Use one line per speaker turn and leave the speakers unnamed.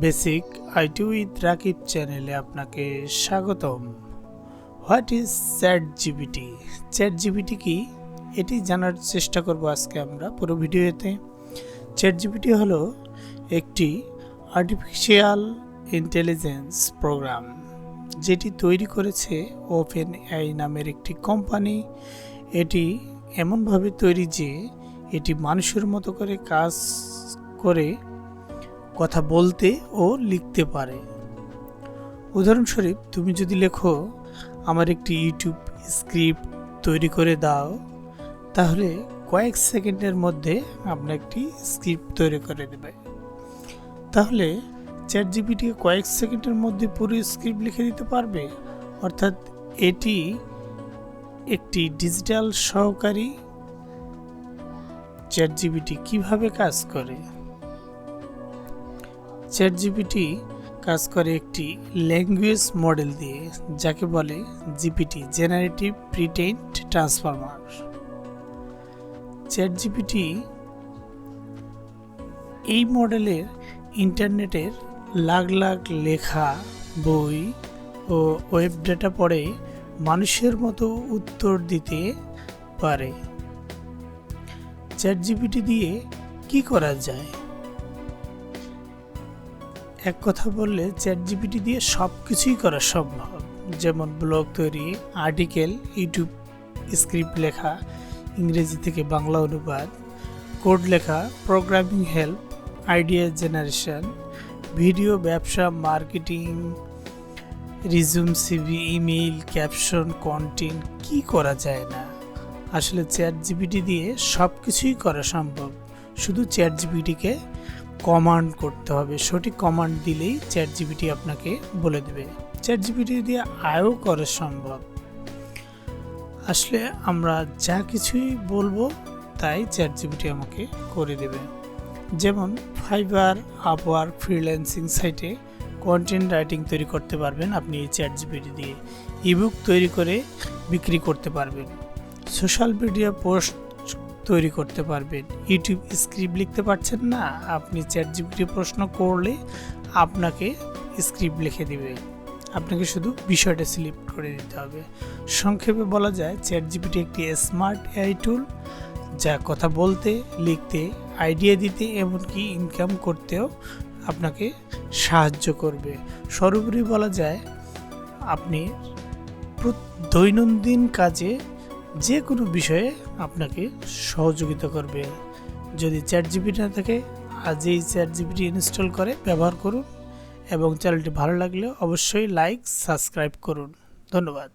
Basic IT with Rakib চ্যানেলে আপনাকে স্বাগতম। What is chat GPT chat GPT কি? এটি জানার চেষ্টা করব আজকে আমরা পুরো ভিডিওতে। চ্যাট জিবিটি হলো একটি আর্টিফিশিয়াল ইন্টেলিজেন্স প্রোগ্রাম যেটি তৈরি করেছে ওপেন এআই নামের একটি কোম্পানি এটি এমনভাবে তৈরি যে এটি মানুষের মতো করে কাজ করে কথা বলতে ও লিখতে পারে। উদাহরণস্বরূপ, তুমি যদি লেখো, আমার একটি ইউটিউব স্ক্রিপ্ট তৈরি করে দাও, তাহলে কয়েক সেকেন্ডের মধ্যে আপনার একটি স্ক্রিপ্ট তৈরি করে দেবে তাহলে চ্যাট জিপিটি কয়েক সেকেন্ডের মধ্যে পুরো স্ক্রিপ্ট লিখে দিতে পারবে। অর্থাৎ এটি একটি ডিজিটাল সহকারী চ্যাট জিপিটি কীভাবে কাজ করে? চ্যাট জিপিটি কাজ করে একটি ল্যাঙ্গুয়েজ মডেল দিয়ে, যাকে বলে GPT generative pretrained transformer chat GPT এই মডেলের ইন্টারনেটের লাখ লাখ লেখা, বই ও ওয়েব ডেটা পড়ে মানুষের মতো উত্তর দিতে পারে। চ্যাট জিপিটি দিয়ে কি করা যায়? এক কথা বললে চ্যাট জিপিটি দিয়ে সব কিছুই করা সম্ভব। যেমন ব্লগ তৈরি, আর্টিকেল, ইউটিউব স্ক্রিপ্ট লেখা, ইংরেজি থেকে বাংলা অনুবাদ, কোড লেখা, programming help, idea generation, video, ব্যবসা, marketing, resume, CV, email, caption, content, কি করা যায় না? আসলে চ্যাট জিপিটি দিয়ে সব কিছুই করা সম্ভব। শুধু চ্যাট জিপিটিকে কমান্ড করতে হবে। সঠিক কমান্ড দিলেই চ্যাট জিপিটি আপনাকে বলে দেবে। চ্যাট জিপিটি দিয়ে আয়ও করা সম্ভব। আসলে আমরা যা কিছুই বলব, তাই চ্যাট জিপিটি আমাকে করে দেবে। যেমন ফাইবার আপওয়ার্ক ফ্রিল্যান্সিং সাইটে কন্টেন্ট রাইটিং তৈরি করতে পারবেন আপনি এই চ্যাট জিপিটি দিয়ে। ইবুক তৈরি করে বিক্রি করতে পারবেন। সোশ্যাল মিডিয়া পোস্ট তৈরি করতে পারবেন। ইউটিউব স্ক্রিপ্ট লিখতে পারছেন না? আপনি চ্যাট জিপিটি প্রশ্ন করলে আপনাকে স্ক্রিপ্ট লিখে দিবে। আপনাকে শুধু বিষয়টা সিলেক্ট করে দিতে হবে। সংক্ষেপে বলা যায় চ্যাট জিপিটি একটি স্মার্ট এআই টুল যা কথা বলতে, লিখতে আইডিয়া দিতে এমনকি ইনকাম করতেও আপনাকে সাহায্য করবে। সর্বোপরি বলা যায়, আপনি দৈনন্দিন কাজে যে কোনো বিষয়ে আপনাকে সহযোগিতা করবে। যদি চ্যাট জিপিটি না থাকে, আজই চ্যাট জিপিটি ইনস্টল করে, ব্যবহার করুন এবং চ্যানেলটি ভালো লাগলে অবশ্যই লাইক সাবস্ক্রাইব করুন। ধন্যবাদ।